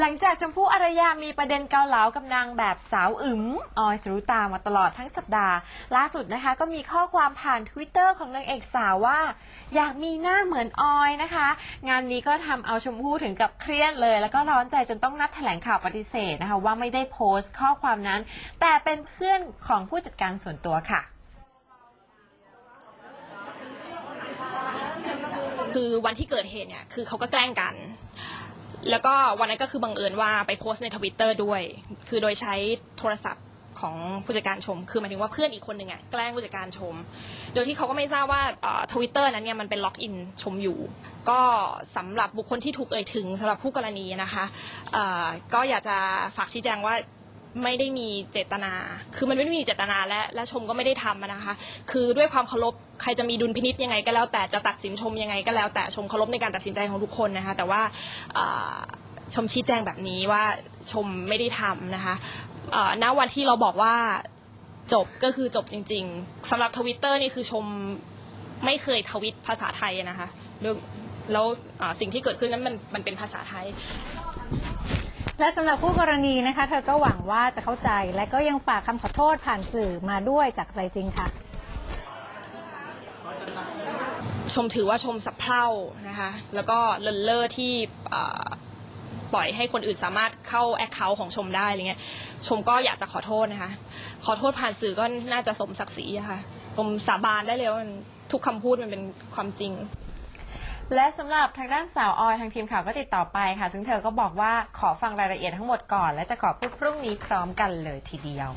หลังจากชมพู่อารยามีประเด็นเกาเหลากับนางแบบสาวอึมออยสรุตามาตลอดทั้งสัปดาห์ ล่าสุดนะคะ ก็มีข้อความผ่าน Twitter ของนางเอกสาวว่า อยากมีหน้าเหมือนออยนะคะ งานนี้ก็ทำเอาชมพู่ถึงกับเครียดเลย แล้วก็ร้อนใจจนต้องนัดแถลงข่าวปฏิเสธนะคะ ว่าไม่ได้โพสต์ข้อความนั้น แต่เป็นเพื่อนของผู้จัดการส่วนตัวค่ะคือวันที่เกิดเหตุเนี่ยคือเขาก็แกล้งกัน แล้วก็วันนั้นก็คือบังเอิญว่าไปโพสต์ในทวิตเตอร์ด้วย คือโดยใช้โทรศัพท์ของผู้จัดการชม คือหมายถึงว่าเพื่อนอีกคนหนึ่งอะแกล้งผู้จัดการชม โดยที่เขาก็ไม่ทราบว่าทวิตเตอร์นั้นเนี่ยมันเป็นล็อกอินชมอยู่ ก็สำหรับบุคคลที่ถูกเอ่ยถึงสำหรับผู้กรณีนะคะก็อยากจะฝากชี้แจงว่า ไม่ได้มีเจตนา คือมันไม่ได้มีเจตนาและและชมก็ไม่ได้ทำอะนะคะ คือด้วยความเคารพใครจะมีดุลพินิษยังไงก็แล้ว แต่จะตัดสินชมยังไงก็แล้ว แต่ชมเคารพในการตัดสินใจของทุกคนนะคะ แต่ว่าเอ่อชมชี้แจงแบบนี้ว่าชมไม่ได้ทำนะคะเอ่อณวันที่เราบอกว่าจบก็คือจบจริง ๆสำหรับทวิตเตอร์นี่คือชมไม่เคยทวิตภาษาไทยนะคะแล้วแล้วเอ่อสิ่งที่เกิดขึ้นนั้นมันมันเป็นภาษาไทย และสำหรับคู่กรณีนะคะ เธอก็หวังว่าจะเข้าใจ และก็ยังฝากคำขอโทษผ่านสื่อมาด้วยจากใจจริงค่ะ ชมถือว่าชมสับเพร่านะคะ แล้วก็เลินเล่อที่ปล่อยให้คนอื่นสามารถเข้าแอคเคาท์ของชมได้อะไรเงี้ยชมก็อยากจะขอโทษนะคะ ขอโทษผ่านสื่อก็น่าจะสมศักดิ์ศรีะค่ะ ผมสาบานได้เลยว่าทุกคำพูดมันเป็นความจริง และสำหรับทางด้านสาวออยทางทีมข่าวก็ติดต่อไปค่ะ ซึ่งเธอก็บอกว่าขอฟังรายละเอียดทั้งหมดก่อน และจะขอพูดพรุ่งนี้พร้อมกันเลยทีเดียว